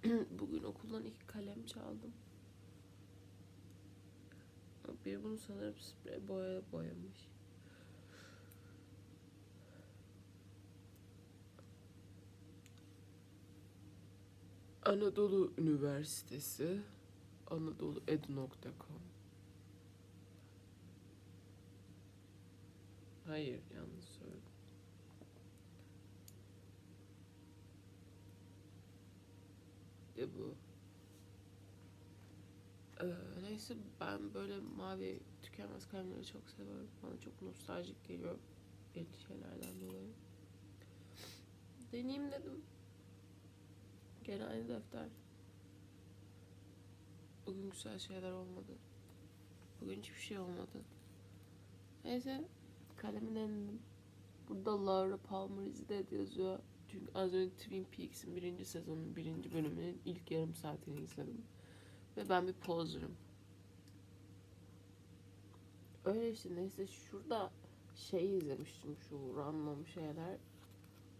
Bugün okuldan iki kalem çaldım. Biri bunu sanırım sprey boya boyamış. Anadolu Üniversitesi anadoluedu.com Hayır, yanlış bu. Ee, neyse ben böyle mavi tükenmez kalemleri çok seviyorum. Bana çok nostaljik geliyor belli şeylerden dolayı. Deneyeyim dedim. Gene aynı defter. Bugün güzel şeyler olmadı. Bugün hiçbir şey olmadı. Neyse kalemi denedim. Burada Laura Palmer Dead yazıyor. Çünkü az önce Twin Peaks'in birinci sezonun birinci bölümünün ilk yarım saatini izledim. Ve ben bir poser'ım. Öyle işte neyse şurada şey izlemiştim şu random şeyler.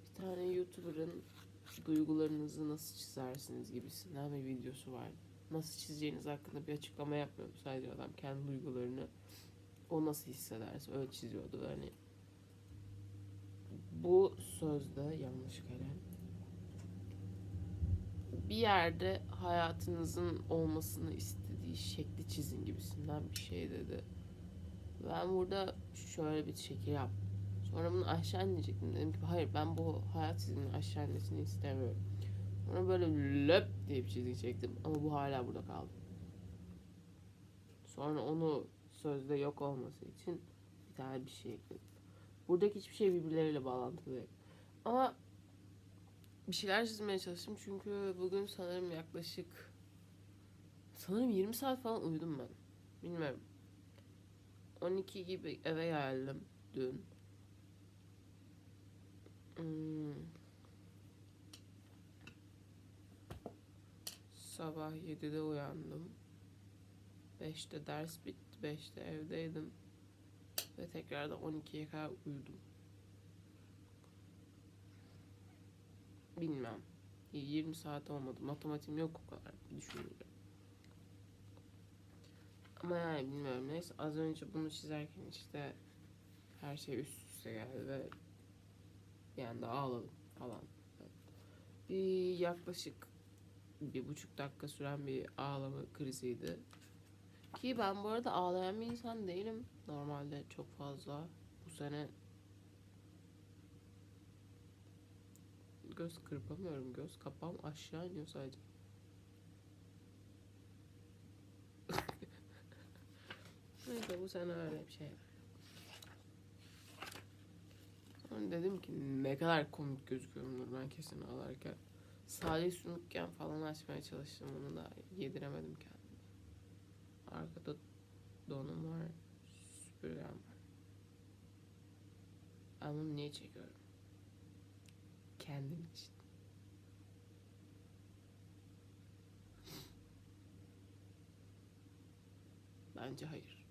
Bir tane YouTuber'ın duygularınızı nasıl çizersiniz gibisinden bir videosu var. Nasıl çizeceğiniz hakkında bir açıklama yapmıyor. Sadece adam kendi duygularını o nasıl hissederse öyle çiziyordu. Hani sözde yanlış kalem bir yerde hayatınızın olmasını istediği şekli çizin gibisinden bir şey dedi. Ben burada şöyle bir şekil yaptım. Sonra bunu aşağı inecektim. Dedim ki hayır ben bu hayat çiziminin aşağı istemiyorum. Sonra böyle löp diye bir çizgi çektim ama bu hala burada kaldı. Sonra onu sözde yok olması için bir tane bir şey ekledim. Buradaki hiçbir şey birbirleriyle bağlantılı değil. Ama bir şeyler çizmeye çalıştım çünkü bugün sanırım yaklaşık sanırım 20 saat falan uyudum ben. Bilmiyorum. 12 gibi eve geldim dün. Hmm. Sabah 7'de uyandım. 5'te ders bitti. 5'te evdeydim. Ve tekrar da 12'ye kadar uyudum. Bilmem. 20 saat olmadı. Matematiğim yok o kadar. Düşünüyorum. Ama yani bilmiyorum. Neyse az önce bunu çizerken işte her şey üst üste geldi ve bir anda ağladım falan. Bir yaklaşık bir buçuk dakika süren bir ağlama kriziydi. Ki ben bu arada ağlayan bir insan değilim. Normalde çok fazla. Bu sene göz kırpamıyorum. Göz kapağım aşağı iniyor sadece. Neyse bu sene öyle bir şey. Sonra dedim ki ne kadar komik gözüküyorumdur ben kesin ağlarken. Salih sunukken falan açmaya çalıştım onu da yediremedim kendime. Arkada donum var, süpürgem var. Ben bunu niye çekiyorum? Kendim için. Bence hayır.